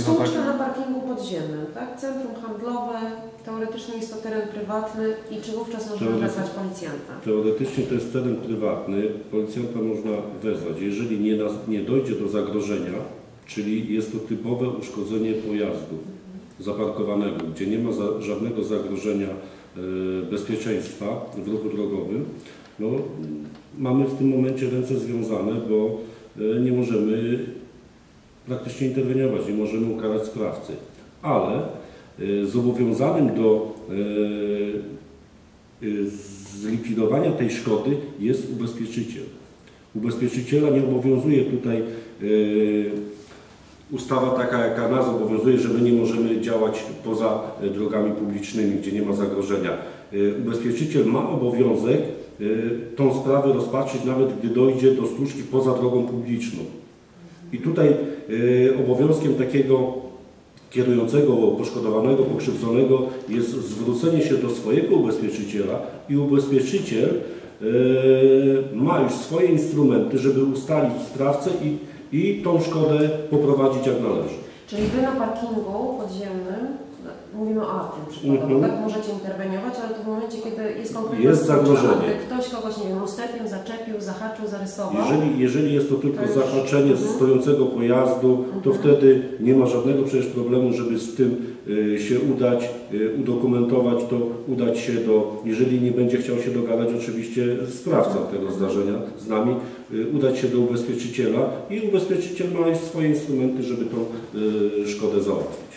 Spółka na parkingu podziemnym, tak? Centrum handlowe, teoretycznie jest to teren prywatny i czy wówczas można Teoretycznie. wezwać policjanta? Teoretycznie to jest teren prywatny, policjanta można wezwać. Jeżeli nie, nas- nie dojdzie do zagrożenia, czyli jest to typowe uszkodzenie pojazdu zaparkowanego, gdzie nie ma za, żadnego zagrożenia e, bezpieczeństwa w ruchu drogowym, no, mamy w tym momencie ręce związane, bo nie możemy praktycznie interweniować, nie możemy ukarać sprawcy. Ale e, zobowiązanym do e, zlikwidowania tej szkody jest ubezpieczyciel. Ubezpieczyciela nie obowiązuje tutaj ustawa taka, jaka nas obowiązuje, że my nie możemy działać poza y, drogami publicznymi, gdzie nie ma zagrożenia. Y, Ubezpieczyciel ma obowiązek y, tą sprawę rozpatrzyć, nawet gdy dojdzie do stłuczki poza drogą publiczną. I tutaj obowiązkiem takiego kierującego poszkodowanego, pokrzywdzonego jest zwrócenie się do swojego ubezpieczyciela i ubezpieczyciel e, ma już swoje instrumenty, żeby ustalić sprawcę i, i tą szkodę poprowadzić jak należy. Czyli Wy na parkingu podziemnym, mówimy o tym przykładowo, Mhm. tak? Możecie interweniować, ale to w momencie, jest zagrożenie. gdy ktoś kogoś, nie wiem, ustępiem zaczepił, zahaczył, zarysował, Jeżeli, jeżeli jest to tylko To już- zahaczenie Mhm. stojącego pojazdu, to Mhm. wtedy nie ma żadnego przecież problemu, żeby z tym y, się udać, y, udokumentować to, udać się do, jeżeli nie będzie chciał się dogadać oczywiście sprawca tego zdarzenia z nami, y, udać się do ubezpieczyciela i ubezpieczyciel ma swoje instrumenty, żeby tą szkodę załatwić.